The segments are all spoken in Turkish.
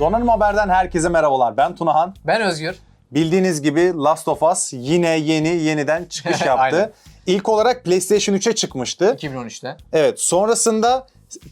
Donanım Haber'den herkese merhabalar. Ben Tunahan. Ben Özgür. Bildiğiniz gibi Last of Us yine yeni yeniden çıkış yaptı. İlk olarak PlayStation 3'e çıkmıştı. 2013'te. Evet, sonrasında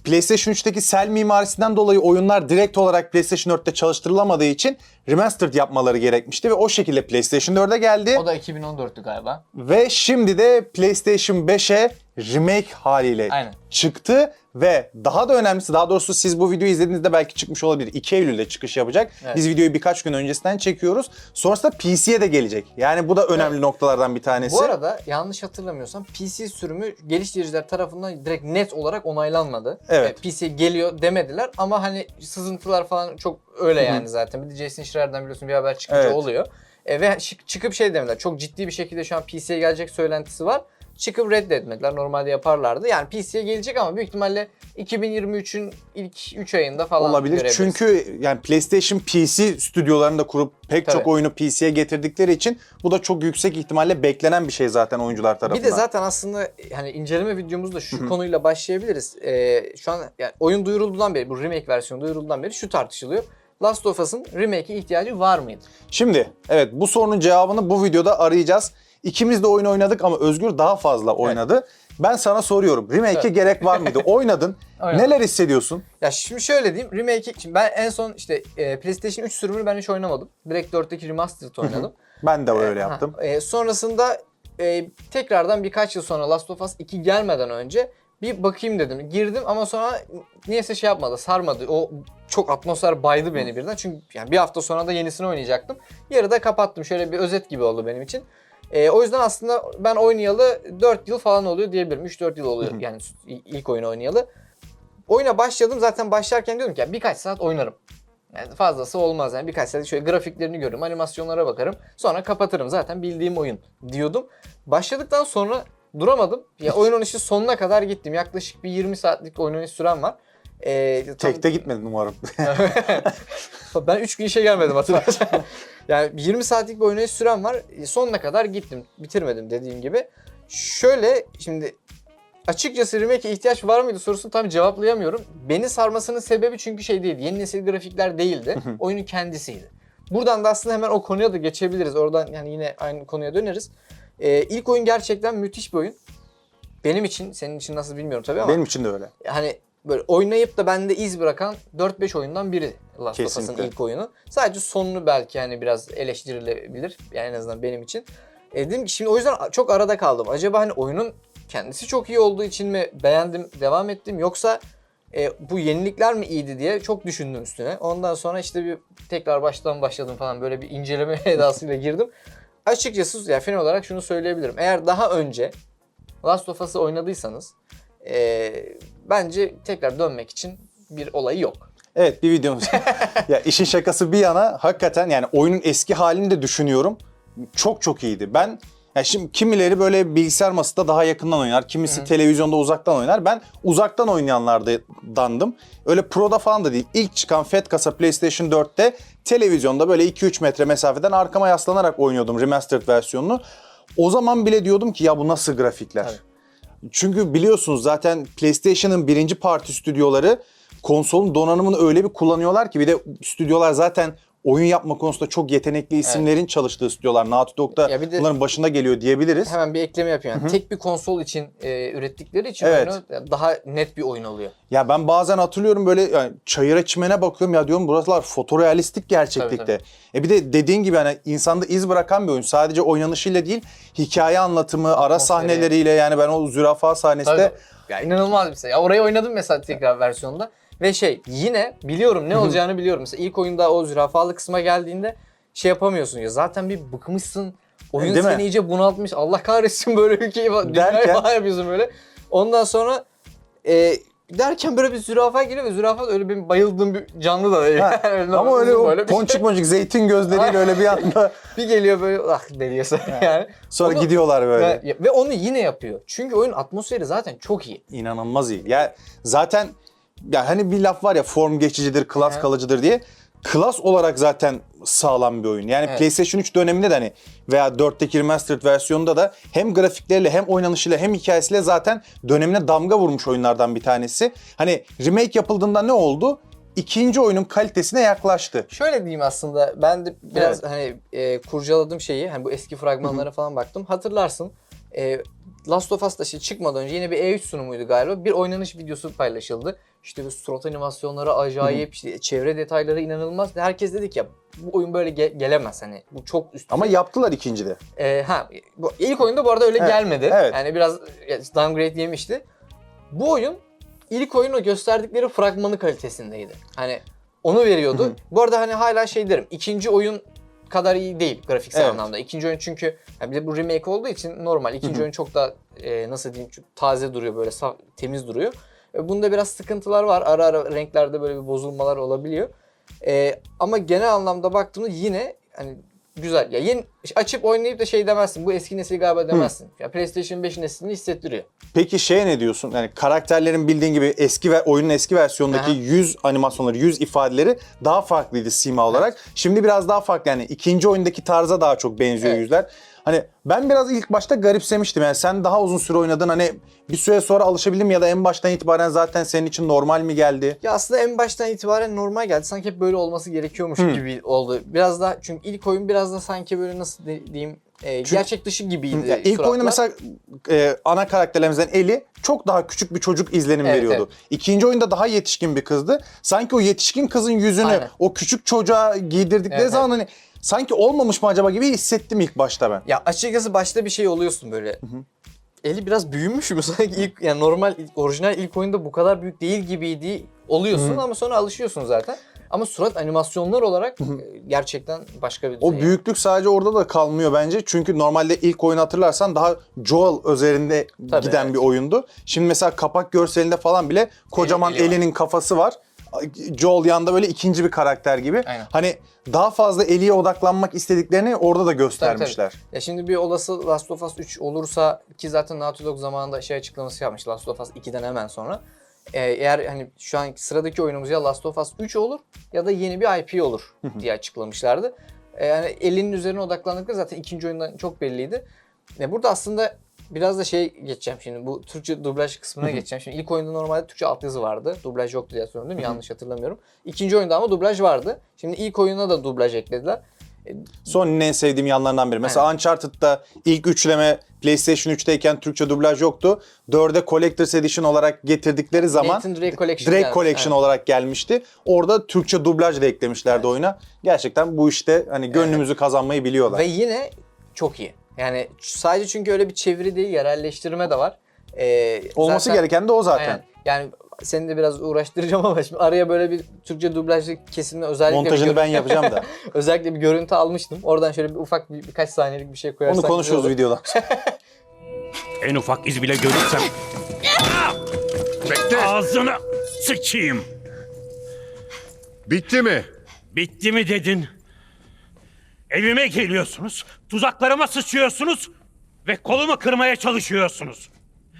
PlayStation 3'teki sel mimarisinden dolayı oyunlar direkt olarak PlayStation 4'te çalıştırılamadığı için remastered yapmaları gerekmişti ve o şekilde PlayStation 4'e geldi. O da 2014'tü galiba. Ve şimdi de PlayStation 5'e remake haliyle Aynen. çıktı ve daha da önemlisi daha doğrusu siz bu videoyu izlediğinizde belki çıkmış olabilir. 2 Eylül'de çıkış yapacak. Evet. Biz videoyu birkaç gün öncesinden çekiyoruz. Sonrasında PC'ye de gelecek. Yani bu da önemli noktalardan bir tanesi. Bu arada yanlış hatırlamıyorsam PC sürümü geliştiriciler tarafından direkt net olarak onaylanmadı. Evet. E, PC geliyor demediler ama hani sızıntılar falan çok öyle yani zaten. Bir de Jason Schreier'den biliyorsun bir haber çıkınca Evet. oluyor. E, ve çıkıp şey demediler. Çok ciddi bir şekilde şu an PC'ye gelecek söylentisi var. Çıkıp reddetmediler. Normalde yaparlardı. Yani PC'ye gelecek ama büyük ihtimalle 2023'ün ilk 3 ayında falan olabilir. Çünkü yani PlayStation PC stüdyolarını da kurup pek Tabii. çok oyunu PC'ye getirdikleri için bu da çok yüksek ihtimalle beklenen bir şey zaten oyuncular tarafından. Bir de zaten aslında hani inceleme videomuzda şu konuyla başlayabiliriz. Ee, şu an yani oyun duyurulduğundan beri, bu remake versiyonu duyurulduğundan beri şu tartışılıyor. Last of Us'ın remake'e ihtiyacı var mıydı? Şimdi evet bu sorunun cevabını bu videoda arayacağız. İkimiz de oyun oynadık ama Özgür daha fazla oynadı. Ben sana soruyorum. Remake'e Evet. gerek var mıydı? Oynadın. Oynadım. Neler hissediyorsun? Ya şimdi şöyle diyeyim, remake'i, şimdi ben en son işte e, PlayStation 3 sürümünü ben hiç oynamadım. Direkt 4'teki Remastered oynadım. Ben de öyle Ha, yaptım. e, sonrasında e, tekrardan birkaç yıl sonra Last of Us 2 gelmeden önce bir bakayım dedim. Girdim ama sonra niyeyse şey yapmadı, sarmadı. O çok atmosfer baydı beni birden. Çünkü yani bir hafta sonra da yenisini oynayacaktım. Yarıda kapattım. Şöyle bir özet gibi oldu benim için. E, o yüzden aslında ben oynayalı 4 yıl falan oluyor diyebilirim. 3-4 yıl oluyor yani ilk oyunu oynayalı. Oyuna başladım zaten başlarken diyordum ki ya birkaç saat oynarım. Yani fazlası olmaz yani birkaç saat şöyle grafiklerini görürüm, animasyonlara bakarım. Sonra kapatırım zaten bildiğim oyun diyordum. Başladıktan sonra duramadım. Ya oyun oynayışı sonuna kadar gittim. Yaklaşık bir 20 saatlik oyun oynayış sürem var. Ee, tam- Tekte gitmedin umarım. ben 3 gün işe gelmedim hatta. yani 20 saatlik bir oynayış sürem var. E, Sonuna kadar gittim. Bitirmedim dediğim gibi. Şöyle şimdi açıkçası remake'e ihtiyaç var mıydı sorusunu tam cevaplayamıyorum. Beni sarmasının sebebi çünkü şey değil. Yeni nesil grafikler değildi. oyunun kendisiydi. Buradan da aslında hemen o konuya da geçebiliriz. Oradan yani yine aynı konuya döneriz. Ee, ilk oyun gerçekten müthiş bir oyun. Benim için, senin için nasıl bilmiyorum tabii ama Benim için de öyle. hani böyle oynayıp da bende iz bırakan 4-5 oyundan biri Last of Us'ın ilk oyunu. Sadece sonunu belki hani biraz eleştirilebilir. Yani en azından benim için. E dedim ki şimdi o yüzden çok arada kaldım. Acaba hani oyunun kendisi çok iyi olduğu için mi beğendim, devam ettim yoksa e, bu yenilikler mi iyiydi diye çok düşündüm üstüne. Ondan sonra işte bir tekrar baştan başladım falan böyle bir inceleme edasıyla girdim. Açıkçası yani final olarak şunu söyleyebilirim. Eğer daha önce Last of Us'ı oynadıysanız e, bence tekrar dönmek için bir olayı yok. Evet bir videomuz. ya işin şakası bir yana hakikaten yani oyunun eski halini de düşünüyorum. Çok çok iyiydi. Ben ya şimdi kimileri böyle bilgisayar masasında daha yakından oynar. Kimisi televizyonda uzaktan oynar. Ben uzaktan oynayanlardandım. Öyle Pro'da falan da değil. İlk çıkan Fat Kasa PlayStation 4'te televizyonda böyle 2-3 metre mesafeden arkama yaslanarak oynuyordum remastered versiyonunu. O zaman bile diyordum ki ya bu nasıl grafikler? Tabii. Çünkü biliyorsunuz zaten PlayStation'ın birinci parti stüdyoları konsolun donanımını öyle bir kullanıyorlar ki bir de stüdyolar zaten oyun yapma konusunda çok yetenekli isimlerin çalıştığı stüdyolar. Naughty Dog da Ya bir de- bunların başında geliyor diyebiliriz. Hemen bir ekleme yapıyorum. Yani tek bir konsol için e, ürettikleri için Evet. oyunu daha net bir oyun oluyor. Ya ben bazen hatırlıyorum böyle yani çayıra çimene bakıyorum ya diyorum buralar fotorealistik gerçeklikte. Tabii, E bir de dediğin gibi hani insanda iz bırakan bir oyun. Sadece oynanışıyla değil hikaye anlatımı, ara Atmosferi. sahneleriyle yani ben o zürafa sahnesi de Tabii. Ya inanılmaz bir şey. Ya orayı oynadım mesela tekrar versiyonda. Ve şey yine biliyorum ne olacağını biliyorum. Mesela ilk oyunda o zürafalı kısma geldiğinde şey yapamıyorsun ya. Zaten bir bıkmışsın. Oyun Değil mi? seni iyice bunaltmış. Allah kahretsin böyle ülkeyi Derken- derken... falan yapıyorsun böyle. Ondan sonra e, derken böyle bir zürafa geliyor ve zürafa da öyle benim bayıldığım bir canlı da değil. Ha, Yani Ama öyle o şey. ponçik ponçik zeytin gözleriyle öyle bir anda Bir geliyor böyle ah deliyorsa yani. sonra Onu- gidiyorlar böyle. Ve, ve onu yine yapıyor. Çünkü oyun atmosferi zaten çok iyi. İnanılmaz iyi. Ya zaten ya hani bir laf var ya form geçicidir, klas Hı. kalıcıdır diye. Klas olarak zaten sağlam bir oyun. Yani Evet. PlayStation 3 döneminde de hani veya 4'teki remastered versiyonunda da hem grafikleriyle hem oynanışıyla hem hikayesiyle zaten dönemine damga vurmuş oyunlardan bir tanesi. Hani remake yapıldığında ne oldu? ikinci oyunun kalitesine yaklaştı. Şöyle diyeyim aslında ben de biraz Evet. hani e, kurcaladım şeyi. Hani bu eski fragmanlara falan baktım. Hatırlarsın. E, Last of Us'ta şey çıkmadan önce yine bir E3 sunumuydu galiba. Bir oynanış videosu paylaşıldı. İşte bu surat animasyonları acayip, işte çevre detayları inanılmaz. Herkes dedi ki ya bu oyun böyle ge- gelemez hani. Bu çok üst. Ama yaptılar ikincide. E, ha bu ilk oyunda bu arada öyle Evet, gelmedi. evet. Yani biraz downgrade yemişti. Bu oyun ilk oyun o gösterdikleri fragmanı kalitesindeydi. Hani onu veriyordu. Hı hı. Bu arada hani hala şey derim. ikinci oyun kadar iyi değil grafiksel Evet. anlamda. İkinci oyun çünkü yani bir de bu remake olduğu için normal. İkinci Hı hı. oyun çok daha e, nasıl diyeyim çok taze duruyor böyle saf, temiz duruyor. E, bunda biraz sıkıntılar var. Ara ara renklerde böyle bir bozulmalar olabiliyor. E, ama genel anlamda baktığımda yine hani güzel. Ya yeni açıp oynayıp da şey demezsin. Bu eski nesil galiba demezsin. Ya PlayStation 5 neslini hissettiriyor. Peki şeye ne diyorsun? Yani karakterlerin bildiğin gibi eski ve oyunun eski versiyondaki Aha. yüz animasyonları, yüz ifadeleri daha farklıydı sima olarak. Şimdi biraz daha farklı yani ikinci oyundaki tarza daha çok benziyor Evet. yüzler. Hani ben biraz ilk başta garipsemiştim. Yani sen daha uzun süre oynadın hani bir süre sonra alışabildin mi ya da en baştan itibaren zaten senin için normal mi geldi? Ya aslında en baştan itibaren normal geldi. Sanki hep böyle olması gerekiyormuş gibi oldu. Biraz daha çünkü ilk oyun biraz da sanki böyle nasıl diyeyim e, gerçek dışı gibiydi. Ya ilk suratlar. oyunda mesela e, ana karakterlerimizden Eli çok daha küçük bir çocuk izlenim Evet, veriyordu. İkinci oyunda daha yetişkin bir kızdı. Sanki o yetişkin kızın yüzünü Aynen. o küçük çocuğa giydirdikleri Evet, zaman hani sanki olmamış mı acaba gibi hissettim ilk başta ben. Ya açıkçası başta bir şey oluyorsun böyle. Eli biraz büyümüş mü sanki ilk yani normal ilk, orijinal ilk oyunda bu kadar büyük değil gibiydi oluyorsun ama sonra alışıyorsun zaten. Ama surat animasyonlar olarak e, gerçekten başka bir O düzey. büyüklük sadece orada da kalmıyor bence. Çünkü normalde ilk oyunu hatırlarsan daha Joel üzerinde Tabii, giden evet. bir oyundu. Şimdi mesela kapak görselinde falan bile kocaman eli var. Ellie'nin kafası var. Joel yanında böyle ikinci bir karakter gibi. Aynen. Hani daha fazla Ellie'ye odaklanmak istediklerini orada da Tabii, göstermişler. tabii. Ya şimdi bir olası Last of Us 3 olursa ki zaten Naughty Dog zamanında şey açıklaması yapmış Last of Us 2'den hemen sonra. Ee, eğer hani şu an sıradaki oyunumuz ya Last of Us 3 olur ya da yeni bir IP olur diye açıklamışlardı. Ee, yani elinin üzerine odaklandıkları zaten ikinci oyundan çok belliydi. Ya burada aslında biraz da şey geçeceğim şimdi bu Türkçe dublaj kısmına geçeceğim. Şimdi ilk oyunda normalde Türkçe altyazı vardı. Dublaj yoktu diye söylüyorum değil mi? Yanlış hatırlamıyorum. İkinci oyunda ama dublaj vardı. Şimdi ilk oyuna da dublaj eklediler. Sony'nin en sevdiğim yanlarından biri. Mesela Uncharted'da ilk üçleme PlayStation 3'teyken Türkçe dublaj yoktu. 4'e Collector's Edition olarak getirdikleri zaman Nathan Drake Collection Drake. Collection Evet. olarak gelmişti. Orada Türkçe dublaj da eklemişlerdi oyuna. Gerçekten bu işte hani gönlümüzü kazanmayı biliyorlar. Ve yine çok iyi. Yani sadece çünkü öyle bir çeviri değil, yerelleştirme de var. Ee, Olması zaten- gereken de o zaten. Aynen. Yani seni de biraz uğraştıracağım ama şimdi araya böyle bir Türkçe dublajlı kesimle özellikle Montajını ben yapacağım da. özellikle bir görüntü almıştım. Oradan şöyle bir ufak bir, birkaç saniyelik bir şey koyarsak Onu olur. videoda. En ufak iz bile görürsem Bekle. ağzını sıçayım. Bitti mi? Bitti mi dedin? Evime geliyorsunuz, tuzaklarıma sıçıyorsunuz ve kolumu kırmaya çalışıyorsunuz.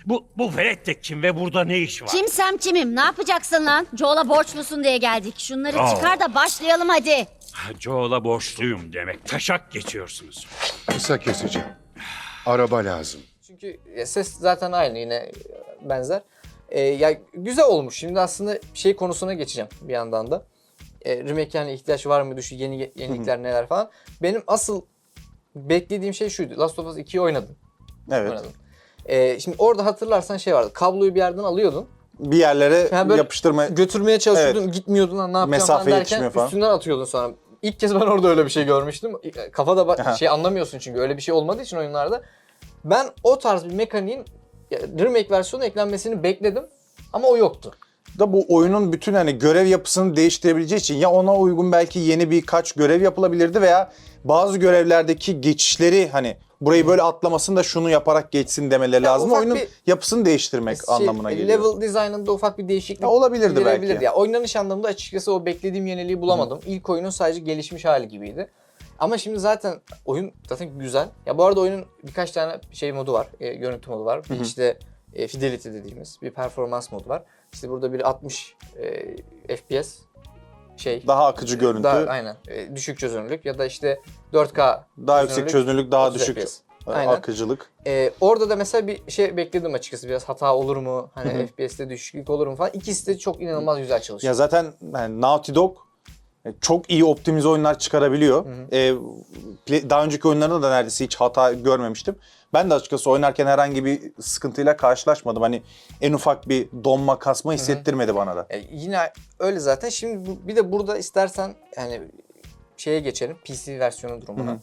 Bu, bu velet de kim ve burada ne iş var? Kimsem kimim? Ne yapacaksın lan? Joel'a borçlusun diye geldik. Şunları Aa. çıkar da başlayalım hadi. Joel'a borçluyum demek. Taşak geçiyorsunuz. Kısa keseceğim. Araba lazım. Çünkü ya ses zaten aynı yine benzer. Ee, ya güzel olmuş. Şimdi aslında şey konusuna geçeceğim bir yandan da. Ee, remake yani ihtiyaç var mı düşü yeni yenilikler neler falan. Benim asıl beklediğim şey şuydu. Last of Us 2'yi oynadım. Evet. oynadım. Ee, şimdi orada hatırlarsan şey vardı. Kabloyu bir yerden alıyordun. Bir yerlere Yani böyle yapıştırma Götürmeye çalışıyordun, gitmiyordun lan ne yapacağım Mesafe falan derken falan. üstünden atıyordun sonra. İlk kez ben orada öyle bir şey görmüştüm. Kafada ba- Aha. şey anlamıyorsun çünkü öyle bir şey olmadığı için oyunlarda. Ben o tarz bir mekaniğin remake versiyonu eklenmesini bekledim ama o yoktu. Da bu oyunun bütün hani görev yapısını değiştirebileceği için ya ona uygun belki yeni birkaç görev yapılabilirdi veya bazı görevlerdeki geçişleri hani burayı böyle atlamasın da şunu yaparak geçsin demeleri Ya lazım. Oyunun bir- yapısını değiştirmek Şey, anlamına geliyor. Level design'ında ufak bir değişiklik Ya olabilirdi belki. Ya oynanış anlamında açıkçası o beklediğim yeniliği bulamadım. İlk oyunun sadece gelişmiş hali gibiydi. Ama şimdi zaten oyun zaten güzel. Ya bu arada oyunun birkaç tane şey modu var. E, görüntü modu var. Bir işte e, fidelity dediğimiz bir performans modu var. İşte burada bir 60 e, FPS şey Daha akıcı görüntü, daha, daha, aynen e, düşük çözünürlük ya da işte 4K yüksek çözünürlük, daha 30 düşük FPS. Aynen. akıcılık. Ee, orada da mesela bir şey bekledim açıkçası biraz hata olur mu? Hani FPS'te düşüklük olur mu falan. İkisi de çok inanılmaz güzel çalışıyor. Ya zaten yani Naughty Dog e, çok iyi optimize oyunlar çıkarabiliyor. E, play- daha önceki oyunlarında da neredeyse hiç hata görmemiştim. Ben de açıkçası oynarken herhangi bir sıkıntıyla karşılaşmadım. Hani en ufak bir donma kasma hissettirmedi bana da. E, yine öyle zaten. Şimdi bir de burada istersen yani şeye geçelim PC versiyonu durumuna.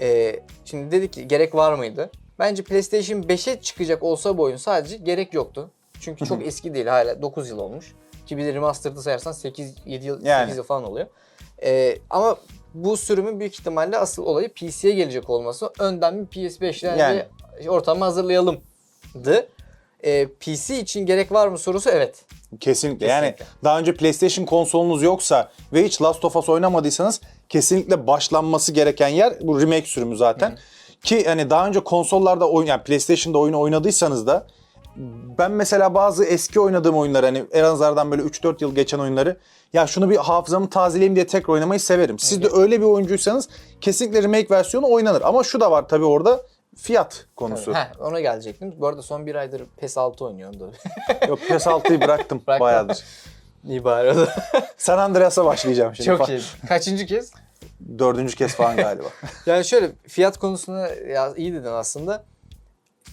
E, şimdi dedik ki gerek var mıydı? Bence PlayStation 5'e çıkacak olsa bu oyun sadece gerek yoktu. Çünkü çok eski değil hala 9 yıl olmuş. Ki bir de remastered'ı sayarsan 8 7 yıl Yani. 8 yıl falan oluyor. E, ama bu sürümün büyük ihtimalle asıl olayı PC'ye gelecek olması. Önden bir PS5'lerle Yani. ortamı hazırlayalımdı. E, PC için gerek var mı sorusu evet. Kesinlikle. Yani Kesinlikle. daha önce PlayStation konsolunuz yoksa ve hiç Last of Us oynamadıysanız kesinlikle başlanması gereken yer bu remake sürümü zaten. Ki hani daha önce konsollarda oyun yani PlayStation'da oyunu oynadıysanız da ben mesela bazı eski oynadığım oyunları hani en azından böyle 3-4 yıl geçen oyunları ya şunu bir hafızamı tazeleyeyim diye tekrar oynamayı severim. Siz de öyle bir oyuncuysanız kesinlikle remake versiyonu oynanır. Ama şu da var tabii orada fiyat konusu. Heh, ona gelecektim. Bu arada son bir aydır PES 6 oynuyorum da. Yok PS6'yı bıraktım Bıraktım. bayağıdır. İyi bari o da. San Andreas'a başlayacağım şimdi. Çok iyi. Kaçıncı kez? Dördüncü kez falan galiba. Yani şöyle fiyat konusunda ya iyi dedin aslında.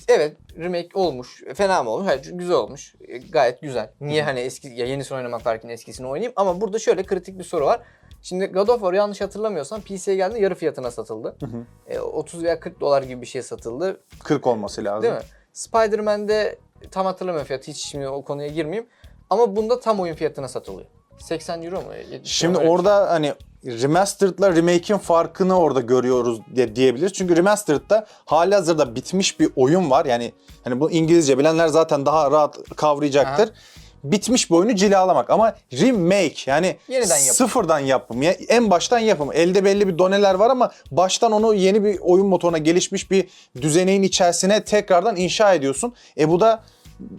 Evet remake olmuş. Fena mı olmuş? Hayır güzel olmuş. E, Gayet güzel. Niye hani eski ya yenisini oynamak varken eskisini oynayayım? Ama burada şöyle kritik bir soru var. Şimdi God of War yanlış hatırlamıyorsam PC'ye geldiğinde yarı fiyatına satıldı. E, 30 veya 40 dolar gibi bir şey satıldı. 40 olması lazım. Değil mi? Spider-Man'de tam hatırlamıyorum fiyatı. Hiç şimdi o konuya girmeyeyim. Ama bunda tam oyun fiyatına satılıyor. 80 euro mu? 70 Şimdi euro mu? orada hani remastered'la remake'in farkını orada görüyoruz diye diyebiliriz. Çünkü remastered'da hali hazırda bitmiş bir oyun var. Yani hani bu İngilizce bilenler zaten daha rahat kavrayacaktır. Bitmiş bir oyunu cilalamak ama remake yani Yeniden yapım. sıfırdan yapım ya en baştan yapım. Elde belli bir doneler var ama baştan onu yeni bir oyun motoruna gelişmiş bir düzeneğin içerisine tekrardan inşa ediyorsun. E bu da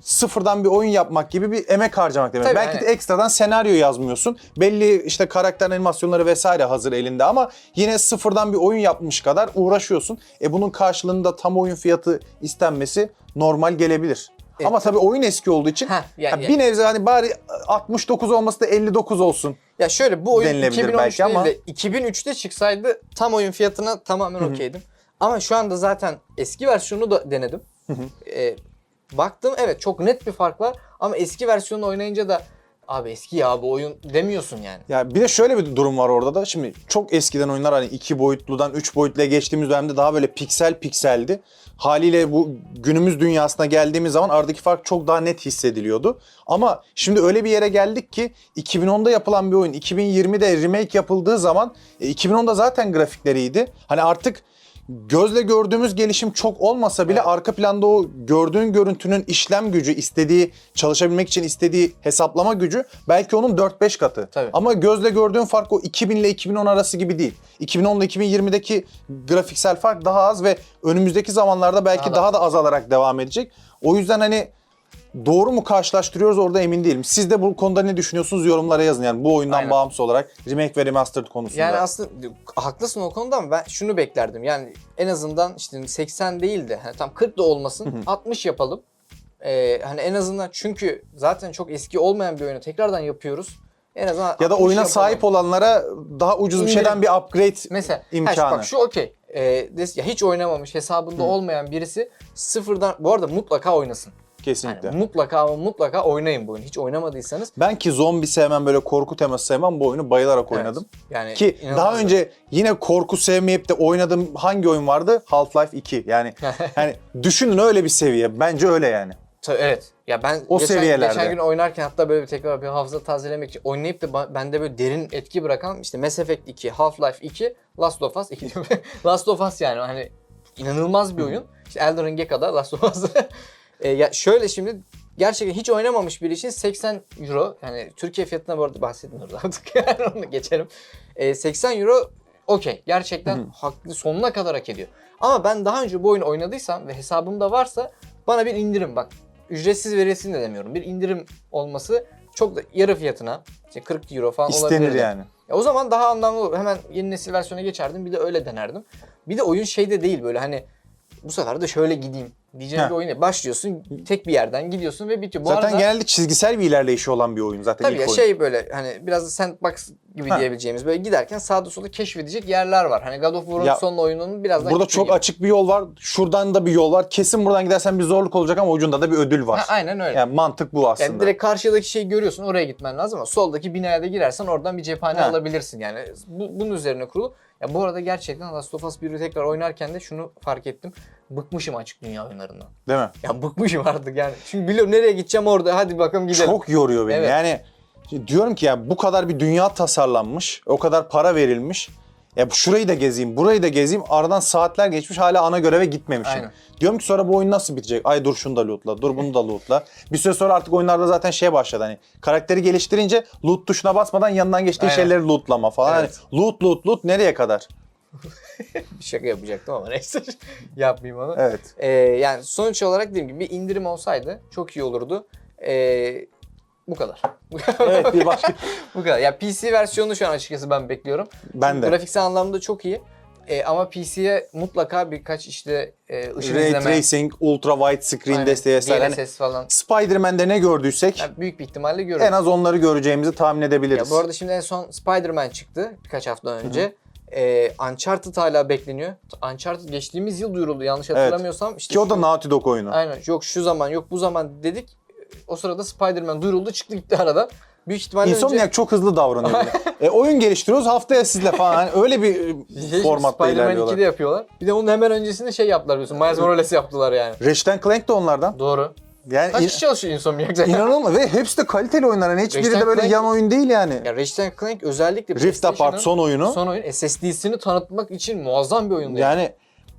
sıfırdan bir oyun yapmak gibi bir emek harcamak demek. Tabii, Belki de aynen. ekstradan senaryo yazmıyorsun. Belli işte karakter animasyonları vesaire hazır elinde ama yine sıfırdan bir oyun yapmış kadar uğraşıyorsun. E bunun karşılığında tam oyun fiyatı istenmesi normal gelebilir. E, ama tabii oyun eski olduğu için Heh, yani- ha, bir nebze hani bari 69 olması da 59 olsun. Ya şöyle bu oyun denilebilir 2013 belki değil ama- de 2003'te çıksaydı tam oyun fiyatına tamamen okeydim. Ama şu anda zaten eski versiyonu da denedim. Ee, baktım evet çok net bir fark var ama eski versiyonu oynayınca da abi eski ya bu oyun demiyorsun yani. Ya bir de şöyle bir durum var orada da. Şimdi çok eskiden oyunlar hani iki boyutludan üç boyutluya geçtiğimiz dönemde daha böyle piksel pikseldi. Haliyle bu günümüz dünyasına geldiğimiz zaman aradaki fark çok daha net hissediliyordu. Ama şimdi öyle bir yere geldik ki 2010'da yapılan bir oyun 2020'de remake yapıldığı zaman e, 2010'da zaten grafikleri iyiydi. Hani artık gözle gördüğümüz gelişim çok olmasa bile Evet. arka planda o gördüğün görüntünün işlem gücü, istediği, çalışabilmek için istediği hesaplama gücü belki onun 4-5 katı. Tabii. Ama gözle gördüğün fark o 2000 ile 2010 arası gibi değil. 2010 ile 2020'deki grafiksel fark daha az ve önümüzdeki zamanlarda belki Daha da daha da azalarak devam edecek. O yüzden hani doğru mu karşılaştırıyoruz orada emin değilim. Siz de bu konuda ne düşünüyorsunuz yorumlara yazın. Yani bu oyundan Aynen. bağımsız olarak remake ve remastered konusunda. Yani aslında haklısın o konuda ama ben şunu beklerdim. Yani en azından işte 80 değil de hani tam 40 da olmasın 60 yapalım. Ee, hani en azından çünkü zaten çok eski olmayan bir oyunu tekrardan yapıyoruz. En azından ya da 60 oyuna yapalım. sahip olanlara daha ucuz bir İndirim. şeyden bir upgrade Mesela imkanı. Ha, bak şu okey. Ee, hiç oynamamış hesabında olmayan birisi sıfırdan bu arada mutlaka oynasın. Kesinlikle. Yani mutlaka ama mutlaka oynayın bu oyunu. Hiç oynamadıysanız. Ben ki zombi sevmem böyle korku teması sevmem bu oyunu bayılarak oynadım. Evet. Yani Ki daha önce yine korku sevmeyip de oynadığım hangi oyun vardı? Half-Life 2. Yani yani düşünün öyle bir seviye. Bence öyle yani. Evet. Ya ben O geçen, seviyelerde. geçen gün oynarken hatta böyle bir tekrar bir hafıza tazelemek için oynayıp da bende böyle derin etki bırakan işte Mass Effect 2, Half-Life 2, Last of Us 2 diyorum. Last of Us yani hani inanılmaz bir oyun. İşte Elden Ring'e kadar Last of Us. E, ya şöyle şimdi gerçekten hiç oynamamış biri için 80 euro yani Türkiye fiyatına bu arada bahsetmiyoruz artık yani onu geçelim. E, 80 euro okey gerçekten haklı sonuna kadar hak ediyor. Ama ben daha önce bu oyunu oynadıysam ve hesabımda varsa bana bir indirim bak ücretsiz verilsin de demiyorum. Bir indirim olması çok da yarı fiyatına işte 40 euro falan İstenir olabilirdi. yani. Ya o zaman daha anlamlı olur. Hemen yeni nesil versiyona geçerdim bir de öyle denerdim. Bir de oyun şeyde değil böyle hani bu sefer de şöyle gideyim diyeceğin Heh. bir oyun. değil. Başlıyorsun tek bir yerden gidiyorsun ve bitiyor. Bu zaten arada, genelde çizgisel bir ilerleyişi olan bir oyun zaten Tabii ilk ya oyun. şey böyle hani biraz da sandbox gibi Ha. diyebileceğimiz böyle giderken sağda solda keşfedecek yerler var. Hani God of War'un Ya, son oyununun biraz daha Burada çok gibi. açık bir yol var. Şuradan da bir yol var. Kesin buradan gidersen bir zorluk olacak ama ucunda da bir ödül var. Ha, aynen öyle. Yani mantık bu aslında. Yani direkt karşıdaki şeyi görüyorsun oraya gitmen lazım ama soldaki binaya da girersen oradan bir cephane Ha. alabilirsin yani. Bu, bunun üzerine kurulu. Ya bu arada gerçekten Last of Us 1'i tekrar oynarken de şunu fark ettim. Bıkmışım açık dünya oyunlarından. Değil mi? Ya bıkmışım artık yani. Çünkü biliyorum nereye gideceğim orada hadi bakalım gidelim. Çok yoruyor beni. Evet. Yani diyorum ki ya bu kadar bir dünya tasarlanmış, o kadar para verilmiş. Ya şurayı da gezeyim, burayı da gezeyim. Aradan saatler geçmiş hala ana göreve gitmemişim. Aynen. Diyorum ki sonra bu oyun nasıl bitecek? Ay dur şunu da lootla, dur bunu da lootla. Bir süre sonra artık oyunlarda zaten şey başladı hani karakteri geliştirince loot tuşuna basmadan yanından geçtiği Aynen. şeyleri lootlama falan. Evet. Hani loot loot loot nereye kadar? Şaka yapacaktım ama neyse yapmayayım onu. Evet. Ee, yani sonuç olarak dediğim gibi bir indirim olsaydı çok iyi olurdu. Ee, bu kadar. Evet bir başka. bu kadar. Ya PC versiyonunu şu an açıkçası ben bekliyorum. ben de. Grafiksel anlamda çok iyi. Ee, ama PC'ye mutlaka birkaç işte e, ışın Ray izleme, Tracing, Ultra Wide Screen aynen, desteği vesaire. Hani DLSS falan. Spider-Man'de ne gördüysek Yani büyük bir ihtimalle görürüz. en az onları göreceğimizi tahmin Ya edebiliriz. bu arada şimdi en son Spider-Man çıktı birkaç hafta önce. Ee, Uncharted hala bekleniyor. Uncharted geçtiğimiz yıl duyuruldu yanlış hatırlamıyorsam. İşte Ki o da Naughty Dog oyunu. Aynen yok şu zaman yok bu zaman dedik. O sırada Spider-Man duyuruldu çıktı gitti arada. Büyük ihtimalle Insomniac önce... çok hızlı davranıyor. e, oyun geliştiriyoruz haftaya sizle falan. Hani öyle bir e, Şey, formatta Spider-Man ilerliyorlar. 2'de yapıyorlar. Bir de onun hemen öncesinde şey yaptılar biliyorsun. Miles Morales yaptılar yani. Ratchet Clank de onlardan. Doğru. Yani Kaç kişi çalışıyor Insomniac? inanılmaz ve hepsi de kaliteli oyunlar. Yani hiçbiri de Ratchet böyle Clank- yan oyun değil yani. Ya Ratchet Clank özellikle Rift Apart son oyunu. son oyun SSD'sini tanıtmak için muazzam bir oyundu. Yani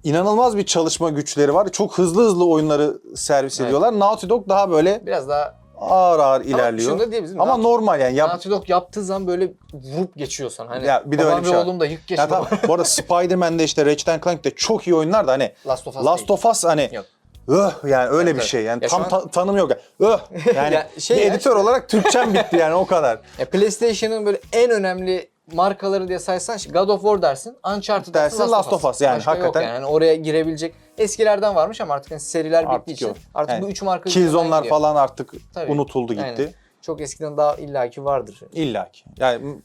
inanılmaz bir çalışma güçleri var. Çok hızlı hızlı oyunları servis Evet. ediyorlar. Naughty Dog daha böyle Biraz daha ağır ağır Ama ilerliyor. şunu da diyebiliriz, Ama Naughty- normal yani. Yap, Naughty Dog yaptığı zaman böyle vurup geçiyorsan. Hani Ya bir de babam öyle bir ve şey var. oğlum da yük ya geçiyor. tamam. Bu arada Spider-Man'de işte Ratchet Clank de çok iyi oyunlar da hani Last of Us Last değil. of Us hani Yok. Öh yani öyle Evet, bir şey yani. Ya tam an- ta- tanım yok. Öh yani Ya şey bir ya editör olarak Türkçem bitti yani o kadar. Ya PlayStation'ın böyle en önemli markaları diye saysan işte God of War dersin, Uncharted dersin, Last of Us. Yani Başka hakikaten- yok yani. Oraya girebilecek. Eskilerden varmış ama artık hani seriler bittiği Artık için yok. artık Yani bu üç marka üzerinden Killzone'lar gidiyor. falan artık Tabii. unutuldu gitti. Aynen. Çok eskiden daha illaki vardır. İlla ki. Yani m-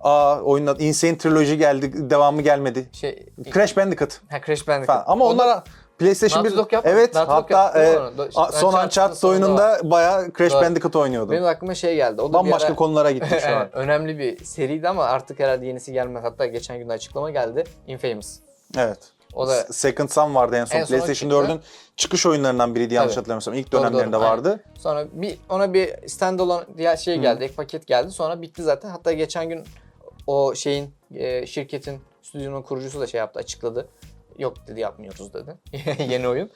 Aa oyunun adı Insane Trilogy geldi, devamı gelmedi. Şey, Crash Bandicoot ha, Crash Bandicoot. falan. Ama O da- onlar PlayStation Naughty 1 Dog yapmadı. Evet, Naughty Dog hatta yaptı, e? Do- a- son Uncharted'ın Uncharted sonunda oyununda bayağı Crash Doğru. Bandicoot oynuyordum. Benim aklıma şey geldi. O da bir Bambaşka ara- konulara gittik şu an. Evet, önemli bir seriydi ama artık herhalde yenisi gelmez. Hatta geçen gün açıklama geldi. Infamous. Evet. O da S- Second Son vardı en son. En son PlayStation çıktı. 4'ün çıkış oyunlarından biriydi yanlış Tabii. hatırlamıyorsam. İlk Doğru, dönemlerinde doğru, aynen. vardı. Sonra bir ona bir standalone diğer şey geldi, ek paket geldi. Sonra bitti zaten. Hatta geçen gün o şeyin e, şirketin stüdyonun kurucusu da şey yaptı, açıkladı. Yok dedi yapmıyoruz dedi. Yeni oyun.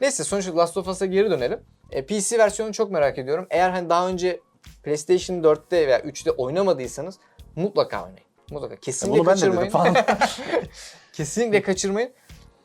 Neyse sonuçta Last of Us'a geri dönelim. E, PC versiyonunu çok merak ediyorum. Eğer hani daha önce PlayStation 4'te veya 3'te oynamadıysanız mutlaka oynayın. Mutlaka. Kesinlikle ben de dedim kaçırmayın. falan. Kesinlikle kaçırmayın.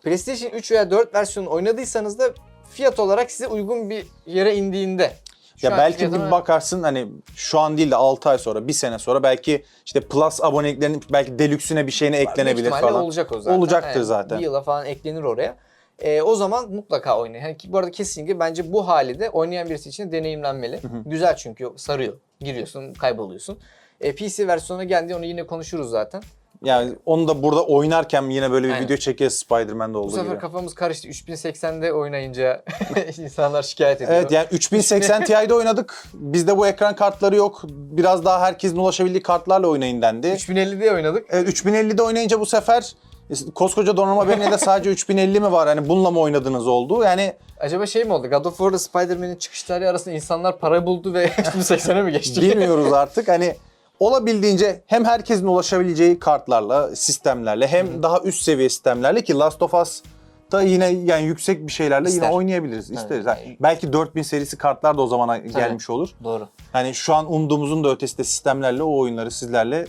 PlayStation 3 veya 4 versiyonu oynadıysanız da fiyat olarak size uygun bir yere indiğinde. Şu Ya belki fiyatına- bir bakarsın hani şu an değil de 6 ay sonra, bir sene sonra belki işte Plus aboneliklerin belki deluxe'üne bir şeyine Büyük eklenebilir ihtimalle falan. olacak o zaten. Olacaktır Evet, zaten. Bir yıla falan eklenir oraya. Ee, o zaman mutlaka oynayın. Yani ki bu arada kesinlikle bence bu hali de oynayan birisi için deneyimlenmeli. Güzel çünkü sarıyor. Giriyorsun, kayboluyorsun. Ee, PC versiyonuna geldiğinde onu yine konuşuruz zaten. Yani onu da burada oynarken yine böyle bir Aynen. video çekeriz Spider-Man'de Bu olduğu sefer gibi. kafamız karıştı. 3080'de oynayınca insanlar şikayet ediyor. Evet yani 3080 Ti'de oynadık. Bizde bu ekran kartları yok. Biraz daha herkesin ulaşabildiği kartlarla oynayın dendi. 3050'de oynadık. Evet, 3050'de oynayınca bu sefer e, koskoca donanma benimle de sadece 3050 mi var? Hani bununla mı oynadınız oldu? Yani Acaba şey mi oldu? God of War'da Spider-Man'in çıkış tarihi arasında insanlar para buldu ve 3080'e mi geçti? bilmiyoruz artık. Hani olabildiğince hem herkesin ulaşabileceği kartlarla, sistemlerle hem daha üst seviye sistemlerle ki Last of Us da yine yani yüksek bir şeylerle İster. yine oynayabiliriz. isteriz. Evet. Yani belki 4000 serisi kartlar da o zamana gelmiş olur. Doğru. Yani şu an umduğumuzun da ötesinde sistemlerle o oyunları sizlerle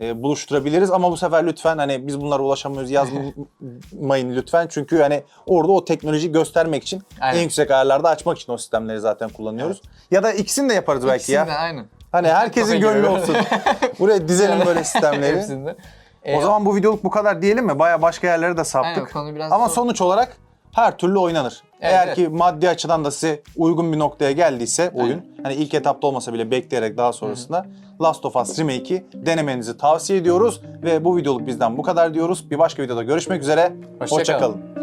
e, buluşturabiliriz ama bu sefer lütfen hani biz bunlara ulaşamıyoruz yazmayın lütfen çünkü hani orada o teknolojiyi göstermek için Aynen. en yüksek ayarlarda açmak için o sistemleri zaten kullanıyoruz. Ya da ikisini de yaparız belki ya. İkisini de aynı. Hani herkesin gönlü olsun. Buraya dizelim böyle sistemleri. Hepsinde. Ee, O zaman bu videoluk bu kadar diyelim mi? Baya başka yerlere de saptık. Aynen, biraz Ama son- sonuç olarak her türlü oynanır. Evet, Eğer evet. ki maddi açıdan da size uygun bir noktaya geldiyse oyun, hani ilk etapta olmasa bile bekleyerek daha sonrasında Last of Us Remake'i denemenizi tavsiye ediyoruz ve bu videoluk bizden bu kadar diyoruz. Bir başka videoda görüşmek üzere. Hoşça Hoşça kalın. kalın.